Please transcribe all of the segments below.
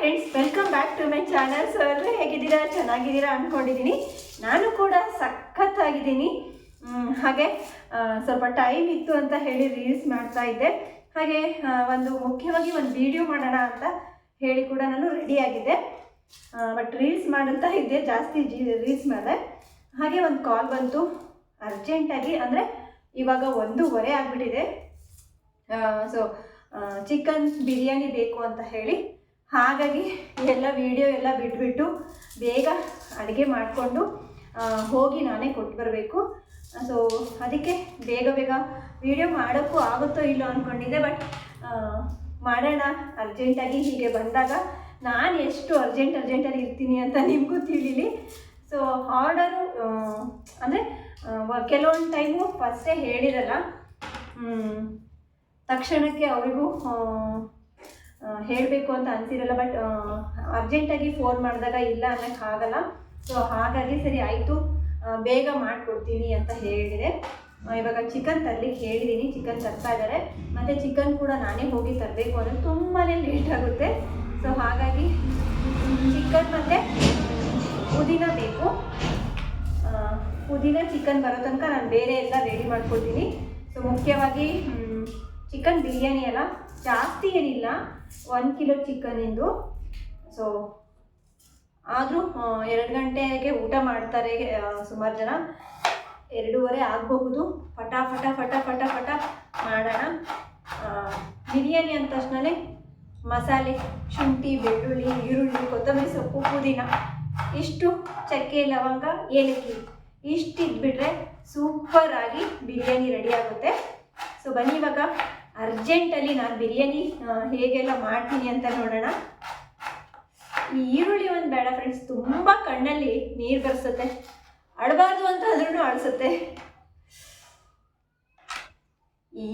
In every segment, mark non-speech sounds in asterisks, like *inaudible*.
Friends welcome back to my channel so ಎಲ್ಲರೂ ಹೇಗಿದ್ದೀರಾ? ಚೆನ್ನಾಗಿದ್ದೀರಾ ಅಂದ್ಕೊಂಡಿದ್ದೀನಿ ನಾನು ಕೂಡ ಸಖತ್ತಾಗಿದ್ದೀನಿ. ಹಾಗೆ ಸ್ವಲ್ಪ ಟೈಮ್ ಇತ್ತು ಅಂತ ಹೇಳಿ ರೀಲ್ಸ್ ಮಾಡ್ತಾ ಇದ್ದೆ. ಹಾಗೆ ಒಂದು ಮುಖ್ಯವಾಗಿ ಒಂದು ವಿಡಿಯೋ ಮಾಡೋಣ ಅಂತ ಹೇಳಿ ಕೂಡ ನಾನು ರೆಡಿಯಾಗಿದ್ದೆ ಬಟ್ ರೀಲ್ಸ್ ಮಾಡುತ್ತಾ ಇದ್ದೆ, ಜಾಸ್ತಿ ರೀಲ್ಸ್ ಮಾಡಿದೆ. ಹಾಗೆ ಒಂದು ಕಾಲ್ ಬಂತು ಅರ್ಜೆಂಟಾಗಿ ಅಂದರೆ ಇವಾಗ ಒಂದೂವರೆ ಆಗಿಬಿಟ್ಟಿದೆ. ಸೊ ಚಿಕನ್ ಬಿರಿಯಾನಿ ಬೇಕು ಅಂತ ಹೇಳಿ. ಹಾಗಾಗಿ ಎಲ್ಲ ವಿಡಿಯೋ ಎಲ್ಲ ಬಿಟ್ಬಿಟ್ಟು ಬೇಗ ಅಡುಗೆ ಮಾಡಿಕೊಂಡು ಹೋಗಿ ನಾನೇ ಕೊಟ್ಟು ಬರಬೇಕು. ಸೊ ಅದಕ್ಕೆ ಬೇಗ ಬೇಗ ವಿಡಿಯೋ ಮಾಡೋಕ್ಕೂ ಆಗುತ್ತೋ ಇಲ್ಲೋ ಅಂದ್ಕೊಂಡಿದ್ದೆ ಬಟ್ ಮಾಡೋಣ. ಅರ್ಜೆಂಟಾಗಿ ಹೀಗೆ ಬಂದಾಗ ನಾನು ಎಷ್ಟು ಅರ್ಜೆಂಟ್ ಅರ್ಜೆಂಟಲ್ಲಿ ಇರ್ತೀನಿ ಅಂತ ನಿಮಗೂ ತಿಳಿಲಿ. ಸೊ ಆರ್ಡರು ಅಂದರೆ ಕೆಲವೊಂದು ಟೈಮು ಫಸ್ಟೇ ಹೇಳಿರಲ್ಲ. ತಕ್ಷಣಕ್ಕೆ ಅವರಿಗೂ ಹೇಳಬೇಕು ಅಂತ ಅನಿಸಿರಲ್ಲ ಬಟ್ ಅರ್ಜೆಂಟಾಗಿ ಫೋನ್ ಮಾಡಿದಾಗ ಇಲ್ಲ ಅನ್ನೋಕ್ಕಾಗಲ್ಲ ಸೊ ಹಾಗಾಗಿ ಸರಿ ಆಯಿತು. ಬೇಗ ಮಾಡಿಕೊಡ್ತೀನಿ ಅಂತ ಹೇಳಿದೆ. ಇವಾಗ ಚಿಕನ್ ತರಲಿಕ್ಕೆ ಹೇಳಿದ್ದೀನಿ ಚಿಕನ್ ತರ್ತಾ ಇದ್ದಾರೆ ಮತ್ತು ಚಿಕನ್ ಕೂಡ ನಾನೇ ಹೋಗಿ ತರಬೇಕು ಅಂದರೆ ತುಂಬಾ ಲೇಟ್ ಆಗುತ್ತೆ. ಸೊ ಹಾಗಾಗಿ ಚಿಕನ್ ಮತ್ತು ಪುದೀನ ಬೇಕು. ಪುದೀನ ಚಿಕನ್ ಬರೋ ತನಕ ನಾನು ಬೇರೆ ಎಲ್ಲ ರೆಡಿ ಮಾಡ್ಕೊಳ್ತೀನಿ ಸೊ ಮುಖ್ಯವಾಗಿ ಚಿಕನ್ ಬಿರಿಯಾನಿ ಅಲ್ಲ, ಜಾಸ್ತಿ ಏನಿಲ್ಲ. ಒಂದು ಕಿಲೋ ಚಿಕನಿಂದು ಸೊ ಆದರೂ ಎರಡು ಗಂಟೆಗೆ ಊಟ ಮಾಡ್ತಾರೆ ಸುಮಾರು ಜನ. ಎರಡೂವರೆ ಆಗಬಹುದು. ಪಟಾ ಪಟ ಫಟ ಪಟ ಪಟ ಮಾಡೋಣ. ಬಿರಿಯಾನಿ ಅಂದ ತಕ್ಷಣವೇ ಮಸಾಲೆ, ಶುಂಠಿ, ಬೆಳ್ಳುಳ್ಳಿ, ಈರುಳ್ಳಿ, ಕೊತ್ತಂಬರಿ ಸೊಪ್ಪು, ಪುದೀನ. ಇಷ್ಟು ಚಕ್ಕೆ, ಲವಂಗ, ಏಲಕ್ಕಿ. ಸೂಪರ್ ಆಗಿ ಬಿರಿಯಾನಿ ರೆಡಿ ಆಗುತ್ತೆ. ಸೊ ಬನ್ನಿ ಇವಾಗ. ಅರ್ಜೆಂಟಲ್ಲಿ ನಾನು ಬಿರಿಯಾನಿ ಹೇಗೆಲ್ಲ ಮಾಡ್ತೀನಿ ಅಂತ ನೋಡೋಣ. ಈ ಈರುಳ್ಳಿ ಒಂದು ಬೇಡ ಫ್ರೆಂಡ್ಸ್ ತುಂಬ ಕಣ್ಣಲ್ಲಿ ನೀರು ಬರ್ಸುತ್ತೆ. ಅಳಬಾರ್ದು ಅಂತ ಆದ್ರೂ ಅಳಿಸುತ್ತೆ.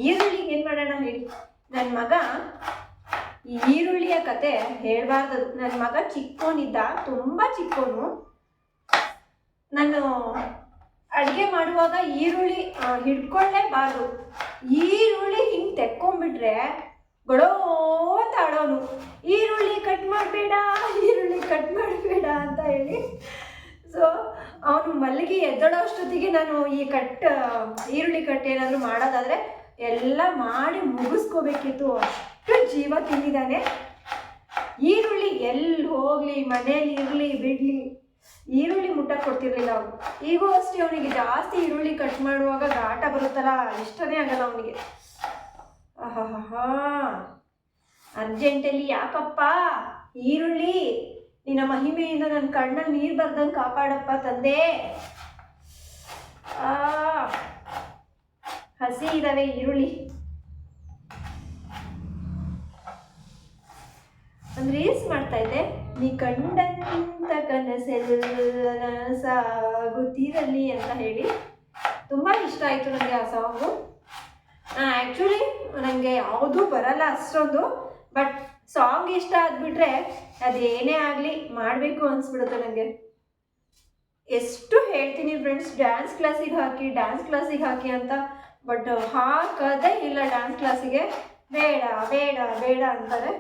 ಈರುಳ್ಳಿಗೆ ಏನು ಮಾಡೋಣ ಹೇಳಿ. ನನ್ನ ಮಗ ಈರುಳ್ಳಿಯ ಕತೆ ಹೇಳಬಾರ್ದು. ನನ್ನ ಮಗ ಚಿಕ್ಕೋನಿದ್ದ, ತುಂಬ ಚಿಕ್ಕೋನು. ನಾನು ಅಡುಗೆ ಮಾಡುವಾಗ ಈರುಳ್ಳಿ ಹಿಡ್ಕೊಳ್ಳೇಬಾರ್ದು ಈರುಳ್ಳಿ ಹಿಂಗೆ ತೆಕ್ಕೊಂಡ್ಬಿಟ್ರೆ ಗೊಡೋ ಅಂತ ಆಡೋನು. ಈರುಳ್ಳಿ ಕಟ್ ಮಾಡಬೇಡ, ಈರುಳ್ಳಿ ಕಟ್ ಮಾಡಬೇಡ ಅಂತ ಹೇಳಿ. ಸೊ ಅವನು ಮಲ್ಲಿಗೆ ಎದ್ದಳೋ ಅಷ್ಟೊತ್ತಿಗೆ ನಾನು ಈ ಕಟ್ ಈರುಳ್ಳಿ ಕಟ್ ಏನಾದರೂ ಮಾಡೋದಾದರೆ ಎಲ್ಲ ಮಾಡಿ ಮುಗಿಸ್ಕೋಬೇಕಿತ್ತು. ಅಷ್ಟು ಜೀವ ತಿಂದಿದ್ದಾನೆ. ಈರುಳ್ಳಿ ಎಲ್ಲಿ ಹೋಗಲಿ ಮನೇಲಿ ಇರಲಿ, ಬಿಡಲಿ. ಈರುಳ್ಳಿ ಮುಟ್ಟಕ್ಕೆ ಕೊಡ್ತಿರ್ಲಿಲ್ಲ ಅವನು ಈಗೂ ಅಷ್ಟೇ ಅವನಿಗೆ ಜಾಸ್ತಿ ಈರುಳ್ಳಿ ಕಟ್ ಮಾಡುವಾಗ ಘಾಟ ಬರುತ್ತಲ್ಲ, ಇಷ್ಟನೇ ಆಗಲ್ಲ ಅವನಿಗೆ. ಆಹಾಹಾ ಅರ್ಜೆಂಟಲ್ಲಿ ಯಾಕಪ್ಪ? ಈರುಳ್ಳಿ, ನಿನ್ನ ಮಹಿಮೆಯಿಂದ ನನ್ನ ಕಣ್ಣಲ್ಲಿ ನೀರು ಬರ್ದಂಗೆ ಕಾಪಾಡಪ್ಪ ತಂದೆ. ಹಸಿ ಇದ್ದಾವೆ ಈರುಳ್ಳಿ. ಒಂದು ರೀಲ್ಸ್ ಮಾಡ್ತಾ ಇದ್ದೆ. ನೀ ಕಂಡಂತ ಕನಸೆಲ್ಲ ಸಾಗುತ್ತಿರಲಿ ಅಂತ ಹೇಳಿ. ತುಂಬ ಇಷ್ಟ ಆಯಿತು ನನಗೆ ಆ ಸಾಂಗು ಆ್ಯಕ್ಚುಲಿ ನನಗೆ ಯಾವುದೂ ಬರಲ್ಲ ಅಷ್ಟೊಂದು ಬಟ್ ಸಾಂಗ್ ಇಷ್ಟ ಆದ್ಬಿಟ್ರೆ ಅದೇನೇ ಆಗಲಿ ಮಾಡಬೇಕು ಅನಿಸ್ಬಿಡುತ್ತೆ ನನಗೆ ಎಷ್ಟು ಹೇಳ್ತೀನಿ ಫ್ರೆಂಡ್ಸ್ ಡ್ಯಾನ್ಸ್ ಕ್ಲಾಸಿಗೆ ಹಾಕಿ ಡ್ಯಾನ್ಸ್ ಕ್ಲಾಸಿಗೆ ಹಾಕಿ ಅಂತ ಬಟ್ ಹಾಕೋದೇ ಇಲ್ಲ ಡ್ಯಾನ್ಸ್ ಕ್ಲಾಸಿಗೆ ಬೇಡ ಬೇಡ ಬೇಡ ಅಂತಾರೆ.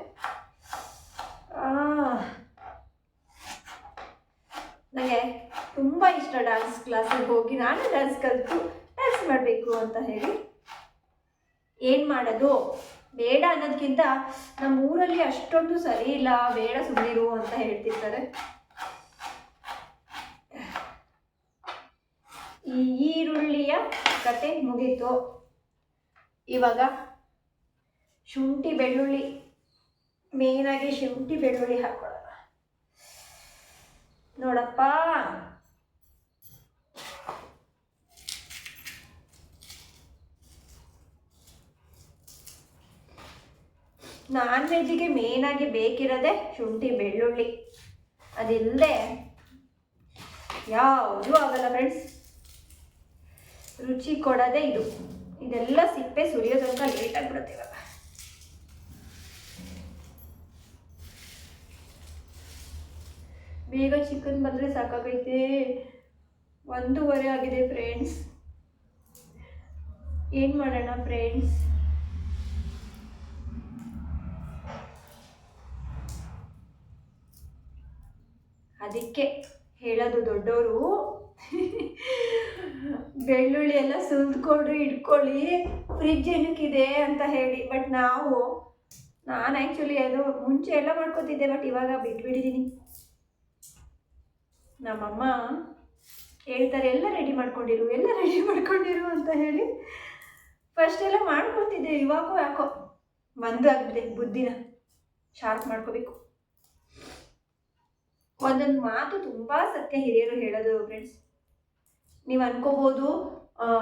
ನನಗೆ ತುಂಬ ಇಷ್ಟ ಡ್ಯಾನ್ಸ್ ಕ್ಲಾಸಿಗೆ ಹೋಗಿ ನಾನು ಡ್ಯಾನ್ಸ್ ಕಲಿತು ಡ್ಯಾನ್ಸ್ ಮಾಡಬೇಕು ಅಂತ ಹೇಳಿ. ಏನು ಮಾಡೋದು? ಬೇಡ ಅನ್ನೋದಕ್ಕಿಂತ ನಮ್ಮ ಊರಲ್ಲಿ ಅಷ್ಟೊಂದು ಸರಿ ಇಲ್ಲ, ಬೇಡ ಸುಮ್ಮನಿರು ಅಂತ ಹೇಳ್ತಿರ್ತಾರೆ. ಈ ಈರುಳ್ಳಿಯ ಕತೆ ಮುಗೀತು. ಇವಾಗ ಶುಂಠಿ ಬೆಳ್ಳುಳ್ಳಿ. ಮೇಯ್ನಾಗಿ ಶುಂಠಿ, ಬೆಳ್ಳುಳ್ಳಿ ಹಾಕೊಳ್ಳೋಣ. ನೋಡಪ್ಪ. ನಾನ್ ವೆಜ್ಜಿಗೆ ಮೇಯ್ನಾಗಿ ಬೇಕಿರೋದೆ ಶುಂಠಿ, ಬೆಳ್ಳುಳ್ಳಿ. ಅದಿಲ್ಲದೆ ಯಾವುದೂ ಆಗಲ್ಲ ಫ್ರೆಂಡ್ಸ್ ರುಚಿ ಕೊಡೋದೇ ಇದು. ಇದೆಲ್ಲ ಸಿಪ್ಪೆ ಸುರಿಯೋದಂತ ಲೇಟಾಗಿ ಲೇಟ್ ಆಗಿಬಿಡುತ್ತೆ ಇವಾಗ. ಬೇಗ ಚಿಕನ್ ಬಂದರೆ ಸಾಕಾಗೈತೆ. ಒಂದೂವರೆ ಆಗಿದೆ ಫ್ರೆಂಡ್ಸ್ ಏನು ಮಾಡೋಣ ಫ್ರೆಂಡ್ಸ್ ಅದಕ್ಕೆ ಹೇಳೋದು ದೊಡ್ಡವರು ಬೆಳ್ಳುಳ್ಳಿ ಎಲ್ಲ ಸುಲ್ದ್ಕೊಂಡು ಇಟ್ಕೊಳ್ಳಿ. ಫ್ರಿಜ್ ಏನಕ್ಕಿದೆ ಅಂತ ಹೇಳಿ. ಬಟ್ ನಾವು, ನಾನು ಆ್ಯಕ್ಚುಲಿ ಅದು ಮುಂಚೆ ಎಲ್ಲ ಮಾಡ್ಕೋತಿದ್ದೆ ಬಟ್ ಇವಾಗ ಬಿಟ್ಬಿಟ್ಟಿದ್ದೀನಿ ನಮ್ಮಮ್ಮ ಹೇಳ್ತಾರೆ, ಎಲ್ಲ ರೆಡಿ ಮಾಡ್ಕೊಂಡಿರು, ಎಲ್ಲ ರೆಡಿ ಮಾಡ್ಕೊಂಡಿರು ಅಂತ ಹೇಳಿ ಫಸ್ಟ್ ಎಲ್ಲ ಮಾಡ್ಕೊತಿದ್ದೆ ಇವಾಗೂ ಯಾಕೋ ಬಂದು ಆಗಿದೆ ಬುದ್ಧಿನ. ಶಾರ್ಪ್ ಮಾಡ್ಕೋಬೇಕು. ಒಂದೊಂದು ಮಾತು ತುಂಬಾ ಸತ್ಯ ಹಿರಿಯರು ಹೇಳೋದು ಫ್ರೆಂಡ್ಸ್ ನೀವು ಅನ್ಕೋಬೋದು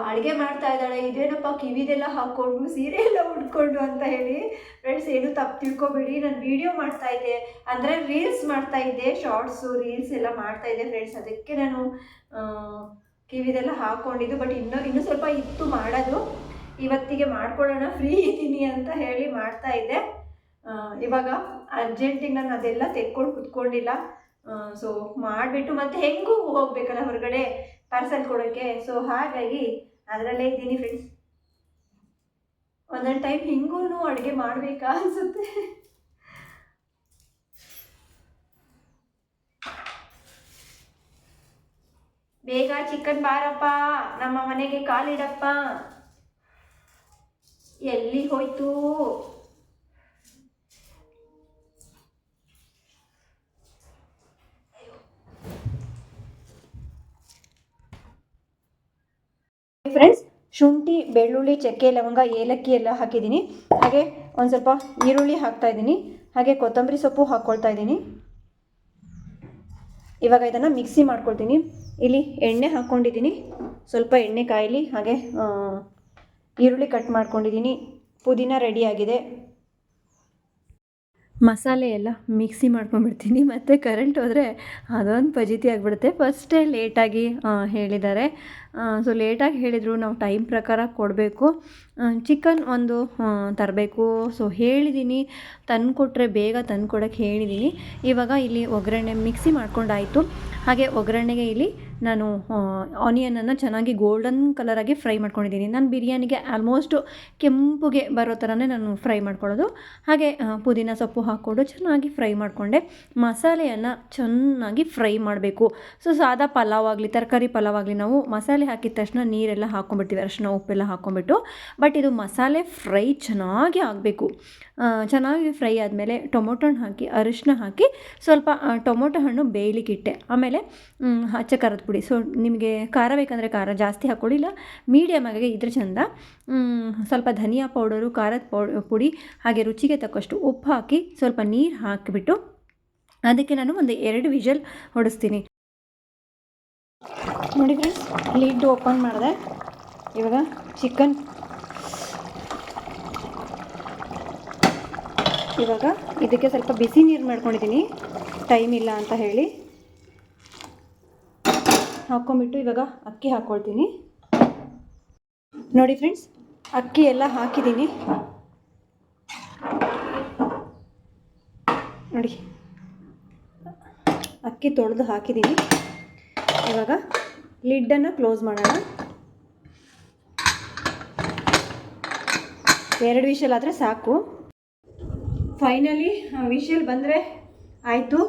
ಅಡುಗೆ ಮಾಡ್ತಾ ಇದ್ದಾಳೆ. ಇದೇನಪ್ಪ ಕಿವಿದೆಲ್ಲ ಹಾಕ್ಕೊಂಡು ಸೀರೆ ಎಲ್ಲ ಉಟ್ಕೊಂಡು ಅಂತ ಹೇಳಿ. ಫ್ರೆಂಡ್ಸ್ ಏನು ತಪ್ಪು ತಿಳ್ಕೊಬೇಡಿ. ನಾನು ವಿಡಿಯೋ ಮಾಡ್ತಾ ಇದ್ದೆ. ಅಂದರೆ ರೀಲ್ಸ್ ಮಾಡ್ತಾ ಇದ್ದೆ. ಶಾರ್ಟ್ಸು ರೀಲ್ಸ್ ಎಲ್ಲ ಮಾಡ್ತಾ ಇದ್ದೆ ಫ್ರೆಂಡ್ಸ್ ಅದಕ್ಕೆ ನಾನು ಕಿವಿದೆಲ್ಲ ಹಾಕ್ಕೊಂಡಿದ್ದು ಬಟ್ ಇನ್ನೂ ಇನ್ನೂ ಸ್ವಲ್ಪ ಇತ್ತು ಮಾಡೋದು. ಇವತ್ತಿಗೆ ಮಾಡ್ಕೊಳ್ಳೋಣ. ಫ್ರೀ ಇದ್ದೀನಿ ಅಂತ ಹೇಳಿ ಮಾಡ್ತಾ ಇದ್ದೆ. ಇವಾಗ ಅರ್ಜೆಂಟಿಗೆ ನಾನು ಅದೆಲ್ಲ ತೆಕ್ಕೊಂಡು ಕುತ್ಕೊಂಡಿಲ್ಲ. ಸೊ ಮಾಡಿಬಿಟ್ಟು ಮತ್ತೆ ಹೆಂಗೂ ಹೋಗ್ಬೇಕಲ್ಲ ಹೊರಗಡೆ? ಪಾರ್ಸಲ್ ಕೊಡೋಕ್ಕೆ ಸೊ ಹಾಗಾಗಿ ಅದರಲ್ಲೇ ಇದ್ದೀನಿ ಫ್ರೆಂಡ್ಸ್ ಒಂದೊಂದು ಟೈಮ್ ಹಿಂಗೂ ಅಡುಗೆ ಮಾಡಬೇಕಾ ಅನಿಸುತ್ತೆ. ಬೇಗ ಚಿಕನ್ ಬಾರಪ್ಪ. ನಮ್ಮ ಮನೆಗೆ ಕಾಲಿಡಪ್ಪ. ಎಲ್ಲಿ ಹೋಯ್ತು? ಫ್ರೆಂಡ್ಸ್ ಶುಂಠಿ, ಬೆಳ್ಳುಳ್ಳಿ, ಚಕ್ಕೆ, ಲವಂಗ, ಏಲಕ್ಕಿ ಎಲ್ಲ ಹಾಕಿದ್ದೀನಿ. ಹಾಗೆ ಒಂದು ಸ್ವಲ್ಪ ಈರುಳ್ಳಿ ಹಾಕ್ತಾ ಇದ್ದೀನಿ. ಹಾಗೆ ಕೊತ್ತಂಬರಿ ಸೊಪ್ಪು ಹಾಕ್ಕೊಳ್ತಾ ಇದ್ದೀನಿ. ಇವಾಗ ಇದನ್ನು ಮಿಕ್ಸಿ ಮಾಡ್ಕೊಳ್ತೀನಿ. ಇಲ್ಲಿ ಎಣ್ಣೆ ಹಾಕ್ಕೊಂಡಿದ್ದೀನಿ ಸ್ವಲ್ಪ ಎಣ್ಣೆ ಕಾಯಲಿ, ಹಾಗೆ ಈರುಳ್ಳಿ ಕಟ್ ಮಾಡ್ಕೊಂಡಿದ್ದೀನಿ. ಪುದೀನ ರೆಡಿಯಾಗಿದೆ ಮಸಾಲೆ ಎಲ್ಲ ಮಿಕ್ಸಿ ಮಾಡ್ಕೊಂಡ್ಬಿಡ್ತೀನಿ. ಮತ್ತು ಕರೆಂಟ್ ಹೋದರೆ ಅದೊಂದು ಪಜೀತಿ ಆಗಿಬಿಡುತ್ತೆ. ಫಸ್ಟೇ ಲೇಟಾಗಿ ಹೇಳಿದ್ದಾರೆ. ಸೊ ಲೇಟಾಗಿ ಹೇಳಿದರು, ನಾವು ಟೈಮ್ ಪ್ರಕಾರ ಕೊಡಬೇಕು. ಚಿಕನ್ ಒಂದು ತರಬೇಕು. ಸೊ ಹೇಳಿದ್ದೀನಿ ತಂದು ಕೊಟ್ಟರೆ ಬೇಗ ತಂದು ಕೊಡೋಕ್ಕೆ ಹೇಳಿದ್ದೀನಿ ಇವಾಗ ಇಲ್ಲಿ ಒಗ್ಗರಣೆ ಮಿಕ್ಸಿ ಮಾಡ್ಕೊಂಡಾಯಿತು. ಹಾಗೆ ಒಗ್ಗರಣೆಗೆ ಇಲ್ಲಿ ನಾನು ಆನಿಯನನ್ನು ಚೆನ್ನಾಗಿ ಗೋಲ್ಡನ್ ಕಲರಾಗಿ ಫ್ರೈ ಮಾಡ್ಕೊಂಡಿದ್ದೀನಿ ನಾನು ಬಿರಿಯಾನಿಗೆ ಆಲ್ಮೋಸ್ಟು ಕೆಂಪುಗೆ ಬರೋ ಥರನೇ ನಾನು ಫ್ರೈ ಮಾಡ್ಕೊಳ್ಳೋದು. ಹಾಗೆ ಪುದೀನ ಸೊಪ್ಪು ಹಾಕ್ಕೊಂಡು ಚೆನ್ನಾಗಿ ಫ್ರೈ ಮಾಡಿಕೊಂಡೆ. ಮಸಾಲೆಯನ್ನು ಚೆನ್ನಾಗಿ ಫ್ರೈ ಮಾಡಬೇಕು. ಸೊ ಸಾದಾ ಪಲಾವ್ ಆಗಲಿ, ತರಕಾರಿ ಪಲಾವ್ ಆಗಲಿ, ನಾವು ಮಸಾಲೆ ಹಾಕಿದ ತಕ್ಷಣ ನೀರೆಲ್ಲ ಹಾಕ್ಕೊಂಡ್ಬಿಡ್ತೀವಿ ಅರಶಿನ ಉಪ್ಪೆಲ್ಲ ಹಾಕ್ಕೊಂಡ್ಬಿಟ್ಟು ಬಟ್ ಇದು ಮಸಾಲೆ ಫ್ರೈ ಚೆನ್ನಾಗಿ ಆಗಬೇಕು. ಚೆನ್ನಾಗಿ ಫ್ರೈ ಆದಮೇಲೆ ಟೊಮೊಟೊ ಹಣ್ಣು ಹಾಕಿ, ಅರಿಶಿನ ಹಾಕಿ ಸ್ವಲ್ಪ ಟೊಮೊಟೊ ಹಣ್ಣು ಬೇಯಲಿಕ್ಕಿಟ್ಟೆ ಆಮೇಲೆ ಹಚ್ಚ ಖಾರದ ಪುಡಿ. ಸೊ ನಿಮಗೆ ಖಾರ ಬೇಕಂದರೆ ಖಾರ, ಜಾಸ್ತಿ ಹಾಕ್ಕೊಳ್ಳಿಲ್ಲ ಮೀಡಿಯಮ್ ಆಗಿ ಇದ್ರೆ ಚಂದ. ಸ್ವಲ್ಪ ಧನಿಯಾ ಪೌಡರು, ಖಾರದ ಪೌ, ಪುಡಿ, ಹಾಗೆ ರುಚಿಗೆ ತಕ್ಕಷ್ಟು ಉಪ್ಪು ಹಾಕಿ ಸ್ವಲ್ಪ ನೀರು ಹಾಕಿಬಿಟ್ಟು, ಅದಕ್ಕೆ ನಾನು ಒಂದು ಎರಡು ವಿಷಲ್ ಹೊಡಿಸ್ತೀನಿ. ನೋಡಿ ಫ್ರೆಂಡ್ಸ್ ಲಿಡ್ ಓಪನ್ ಮಾಡಿದೆ. ಇವಾಗ ಚಿಕನ್ ಇವಾಗ ಇದಕ್ಕೆ ಸ್ವಲ್ಪ ಬಿಸಿ ನೀರು ಮಾಡ್ಕೊಂಡಿದ್ದೀನಿ ಟೈಮ್ ಇಲ್ಲ ಅಂತ ಹೇಳಿ. ಹಾಕ್ಕೊಂಬಿಟ್ಟು ಇವಾಗ ಅಕ್ಕಿ ಹಾಕ್ಕೊಳ್ತೀನಿ ನೋಡಿ ಫ್ರೆಂಡ್ಸ್ ಅಕ್ಕಿ ಎಲ್ಲ ಹಾಕಿದ್ದೀನಿ ನೋಡಿ. ಅಕ್ಕಿ ತೊಳೆದು ಹಾಕಿದ್ದೀನಿ ಇವಾಗ ಲಿಡ್ಡನ್ನು ಕ್ಲೋಸ್ ಮಾಡೋಣ. ಎರಡು ವಿಷಲ್ ಆದರೆ ಸಾಕು. ಫೈನಲಿ ವಿಷಲ್ ಬಂದರೆ ಆಯಿತು.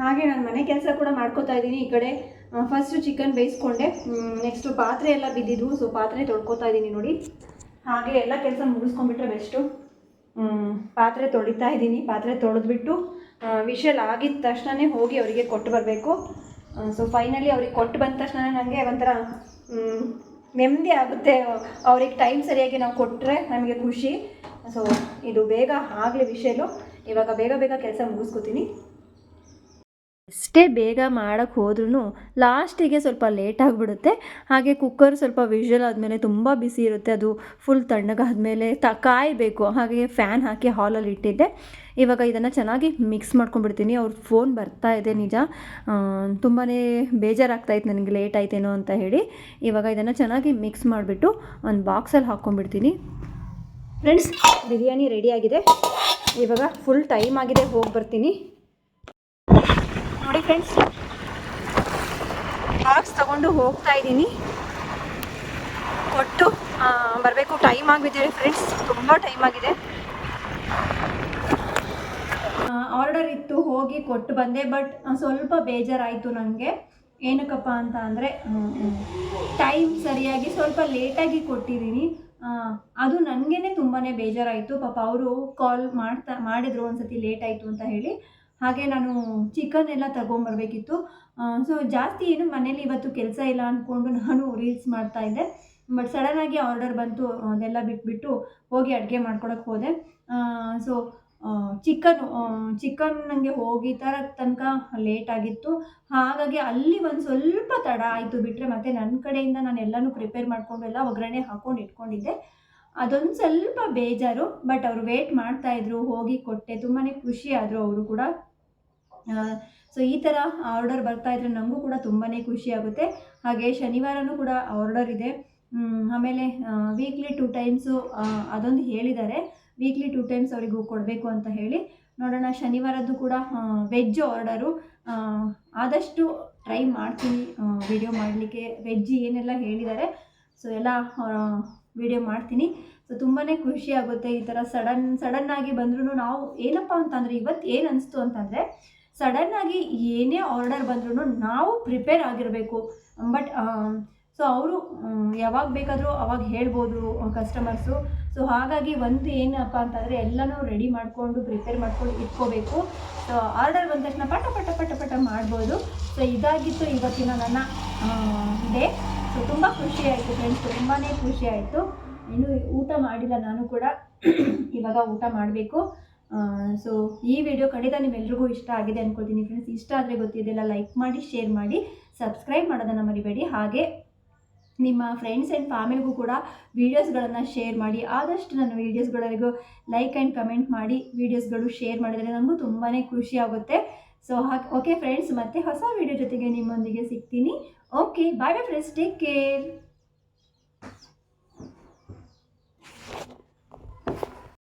ಹಾಗೆ ನಾನು ಮನೆ ಕೆಲಸ ಕೂಡ ಮಾಡ್ಕೋತಾ ಇದ್ದೀನಿ ಈ ಕಡೆ. First chicken ಬೇಯಿಸ್ಕೊಂಡೆ. ನೆಕ್ಸ್ಟು ಪಾತ್ರೆ ಎಲ್ಲ ಬಿದ್ದಿದ್ವು ಸೊ ಪಾತ್ರೆ ತೊಳ್ಕೊತಾ ಇದ್ದೀನಿ ನೋಡಿ. ಹಾಗೆ ಎಲ್ಲ ಕೆಲಸ ಮುಗಿಸ್ಕೊಂಡ್ಬಿಟ್ರೆ ಬೆಸ್ಟು ಪಾತ್ರೆ ತೊಳಿತಾ ಇದ್ದೀನಿ. ಪಾತ್ರೆ ತೊಳೆದ್ಬಿಟ್ಟು ವಿಷಲ್ ಆಗಿದ ತಕ್ಷಣವೇ ಹೋಗಿ ಅವರಿಗೆ ಕೊಟ್ಟು ಬರಬೇಕು. ಸೊ ಫೈನಲಿ ಅವ್ರಿಗೆ ಕೊಟ್ಟು ಬಂದ ತಕ್ಷಣ ನನಗೆ ಒಂಥರ ನೆಮ್ಮದಿ ಆಗುತ್ತೆ. ಅವ್ರಿಗೆ ಟೈಮ್ ಸರಿಯಾಗಿ ನಾವು ಕೊಟ್ಟರೆ ನಮಗೆ ಖುಷಿ. ಸೊ ಇದು ಬೇಗ ಆಗಲಿ ವಿಷಯಲು ಇವಾಗ ಬೇಗ ಬೇಗ ಕೆಲಸ ಮುಗಿಸ್ಕೊತೀನಿ. ಎಷ್ಟೇ ಬೇಗ ಮಾಡೋಕ್ಕೆ ಹೋದ್ರೂ ಲಾಸ್ಟಿಗೆ ಸ್ವಲ್ಪ ಲೇಟ್ ಆಗಿಬಿಡುತ್ತೆ. ಹಾಗೆ ಕುಕ್ಕರ್ ಸ್ವಲ್ಪ ವಿಷಲ್ ಆದಮೇಲೆ ತುಂಬ ಬಿಸಿ ಇರುತ್ತೆ. ಅದು ಫುಲ್ ತಣ್ಣಗಾದಮೇಲೆ ತ ಕಾಯಬೇಕು. ಹಾಗೆ ಫ್ಯಾನ್ ಹಾಕಿ ಹಾಲಲ್ಲಿ ಇಟ್ಟಿದ್ದೆ. ಇವಾಗ ಇದನ್ನು ಚೆನ್ನಾಗಿ ಮಿಕ್ಸ್ ಮಾಡ್ಕೊಂಡ್ಬಿಡ್ತೀನಿ. ಅವ್ರ ಫೋನ್ ಬರ್ತಾ ಇದೆ ನಿಜ. ತುಂಬಾ ಬೇಜಾರಾಗ್ತಾಯಿತ್ತು ನನಗೆ ಲೇಟ್ ಆಯ್ತೇನೋ ಅಂತ ಹೇಳಿ. ಇವಾಗ ಇದನ್ನು ಚೆನ್ನಾಗಿ ಮಿಕ್ಸ್ ಮಾಡಿಬಿಟ್ಟು ಒಂದು ಬಾಕ್ಸಲ್ಲಿ ಹಾಕ್ಕೊಂಡ್ಬಿಡ್ತೀನಿ ಫ್ರೆಂಡ್ಸ್, ಬಿರಿಯಾನಿ ರೆಡಿಯಾಗಿದೆ ಇವಾಗ ಫುಲ್ ಟೈಮ್ ಆಗಿದೆ ಹೋಗಿ ಬರ್ತೀನಿ. ನೋಡಿ ಫ್ರೆಂಡ್ಸ್ ಬಾಕ್ಸ್ ತಗೊಂಡು ಹೋಗ್ತಾ ಇದ್ದೀನಿ. ಕೊಟ್ಟು ಬರಬೇಕು. ಟೈಮ್ ಆಗಿದೆ ಫ್ರೆಂಡ್ಸ್ ತುಂಬ ಟೈಮ್ ಆಗಿದೆ. ಆರ್ಡರ್ ಇತ್ತು, ಹೋಗಿ ಕೊಟ್ಟು ಬಂದೆ ಬಟ್ ಸ್ವಲ್ಪ ಬೇಜಾರಾಯಿತು ನನಗೆ ಏನಕ್ಕಪ್ಪ ಅಂತ ಅಂದರೆ ಟೈಮ್ ಸರಿಯಾಗಿ ಸ್ವಲ್ಪ ಲೇಟಾಗಿ ಕೊಟ್ಟಿದ್ದೀನಿ. ಅದು ನನಗೇ ತುಂಬಾ ಬೇಜಾರಾಯಿತು. ಪಾಪ ಅವರು ಕಾಲ್ ಮಾಡ್ತಾ, ಮಾಡಿದ್ರು ಒಂದ್ಸತಿ ಲೇಟ್ ಆಯಿತು ಅಂತ ಹೇಳಿ. ಹಾಗೆ ನಾನು ಚಿಕನ್ ಎಲ್ಲ ತಗೊಂಬರ್ಬೇಕಿತ್ತು. ಸೊ ಜಾಸ್ತಿ ಏನು ಮನೇಲಿ ಇವತ್ತು ಕೆಲಸ ಇಲ್ಲ ಅಂದ್ಕೊಂಡು ನಾನು ರೀಲ್ಸ್ ಮಾಡ್ತಾ ಇದ್ದೆ. ಬಟ್ ಸಡನ್ನಾಗಿ ಆರ್ಡರ್ ಬಂತು, ಅದೆಲ್ಲ ಬಿಟ್ಬಿಟ್ಟು ಹೋಗಿ ಅಡುಗೆ ಮಾಡ್ಕೊಳಕ್ಕೆ ಹೋದೆ. ಸೊ ಚಿಕನ್ ಚಿಕನ್ ನನಗೆ ಹೋಗಿ ಥರ ತನಕ ಲೇಟ್ ಆಗಿತ್ತು. ಹಾಗಾಗಿ ಅಲ್ಲಿ ಒಂದು ಸ್ವಲ್ಪ ತಡ ಆಯಿತು ಬಿಟ್ಟರೆ ಮತ್ತು ನನ್ನ ಕಡೆಯಿಂದ ನಾನು ಎಲ್ಲನೂ ಪ್ರಿಪೇರ್ ಮಾಡಿಕೊಂಡು ಎಲ್ಲ ಒಗ್ಗರಣೆ ಹಾಕ್ಕೊಂಡು ಇಟ್ಕೊಂಡಿದ್ದೆ. ಅದೊಂದು ಸ್ವಲ್ಪ ಬೇಜಾರು ಬಟ್ ಅವರು ವೇಟ್ ಮಾಡ್ತಾಯಿದ್ರು ಹೋಗಿ ಕೊಟ್ಟೆ. ತುಂಬಾ ಖುಷಿ ಆದರು ಅವರು ಕೂಡ. ಸೊ ಈ ಥರ ಆರ್ಡರ್ ಬರ್ತಾ ಇದ್ರೆ ನಮಗೂ ಕೂಡ ತುಂಬಾ ಖುಷಿ ಆಗುತ್ತೆ. ಹಾಗೆ ಶನಿವಾರನೂ ಕೂಡ ಆರ್ಡರ್ ಇದೆ. ಆಮೇಲೆ ವೀಕ್ಲಿ ಟೂ ಟೈಮ್ಸು ಅದೊಂದು ಹೇಳಿದ್ದಾರೆ. ವೀಕ್ಲಿ ಟೂ ಟೈಮ್ಸ್ ಅವರಿಗೂ ಕೊಡಬೇಕು ಅಂತ ಹೇಳಿ. ನೋಡೋಣ, ಶನಿವಾರದ್ದು ಕೂಡ ವೆಜ್ ಆರ್ಡರು ಆದಷ್ಟು ಟ್ರೈ ಮಾಡ್ತೀನಿ ವಿಡಿಯೋ ಮಾಡಲಿಕ್ಕೆ. ವೆಜ್ ಏನೆಲ್ಲ ಹೇಳಿದ್ದಾರೆ. ಸೊ ಎಲ್ಲ ವಿಡಿಯೋ ಮಾಡ್ತೀನಿ. ಸೊ ತುಂಬಾ ಖುಷಿ ಆಗುತ್ತೆ ಈ ಥರ ಸಡನ್ ಸಡನ್ನಾಗಿ ಬಂದ್ರೂ ನಾವು ಏನಪ್ಪ ಅಂತಂದರೆ ಇವತ್ತು ಏನು ಅನಿಸ್ತು ಅಂತಂದರೆ ಸಡನ್ನಾಗಿ ಏನೇ ಆರ್ಡರ್ ಬಂದ್ರೂ ನಾವು ಪ್ರಿಪೇರ್ ಆಗಿರಬೇಕು. ಬಟ್ ಸೊ ಅವರು ಯಾವಾಗ ಬೇಕಾದರೂ ಅವಾಗ ಹೇಳ್ಬೋದು ಕಸ್ಟಮರ್ಸು ಸೊ ಹಾಗಾಗಿ ಒಂದು ಏನಪ್ಪ ಅಂತಂದರೆ ಎಲ್ಲನೂ ರೆಡಿ ಮಾಡಿಕೊಂಡು ಪ್ರಿಪೇರ್ ಮಾಡ್ಕೊಂಡು ಇಟ್ಕೋಬೇಕು. ಸೊ ಆರ್ಡರ್ ಬಂದ ತಕ್ಷಣ ಪಟ ಪಟ ಪಟ ಪಟ ಮಾಡ್ಬೋದು. ಸೊ ಇದಾಗಿತ್ತು ಇವತ್ತಿನ ನನ್ನ ಡೇ ಸೊ ತುಂಬ ಖುಷಿ ಆಯಿತು ಫ್ರೆಂಡ್ಸ್ ತುಂಬಾ ಖುಷಿ ಆಯಿತು. ಇನ್ನು ಊಟ ಮಾಡಿಲ್ಲ ನಾನು ಕೂಡ. *coughs* ಇವಾಗ ಊಟ ಮಾಡಬೇಕು. ಸೊ ಈ ವಿಡಿಯೋ ಖಂಡಿತ ನಿಮ್ಮೆಲ್ರಿಗೂ ಇಷ್ಟ ಆಗಿದೆ ಅಂದ್ಕೊಳ್ತೀನಿ ಫ್ರೆಂಡ್ಸ್ ಇಷ್ಟ ಆದರೆ ಗೊತ್ತಿದೆಯಲ್ಲ ಲೈಕ್ ಮಾಡಿ ಶೇರ್ ಮಾಡಿ ಸಬ್ಸ್ಕ್ರೈಬ್ ಮಾಡೋದನ್ನು ಮರಿಬೇಡಿ. ಹಾಗೆ ನಿಮ್ಮ ಫ್ರೆಂಡ್ಸ್ ಆ್ಯಂಡ್ ಫ್ಯಾಮಿಲಿಗೂ ಕೂಡ ವೀಡಿಯೋಸ್ಗಳನ್ನು ಶೇರ್ ಮಾಡಿ. ಆದಷ್ಟು ನನ್ನ ವೀಡಿಯೋಸ್ಗಳಿಗೂ ಲೈಕ್ ಆ್ಯಂಡ್ ಕಮೆಂಟ್ ಮಾಡಿ. ವೀಡಿಯೋಸ್ಗಳು ಶೇರ್ ಮಾಡಿದರೆ ನನಗೂ ತುಂಬಾ ಖುಷಿ ಆಗುತ್ತೆ. ಸೊ ಹಾಗೆ ಓಕೆ ಫ್ರೆಂಡ್ಸ್ ಮತ್ತೆ ಹೊಸ ವೀಡಿಯೋ ಜೊತೆಗೆ ನಿಮ್ಮೊಂದಿಗೆ ಸಿಗ್ತೀನಿ. Okay bye bye friends take care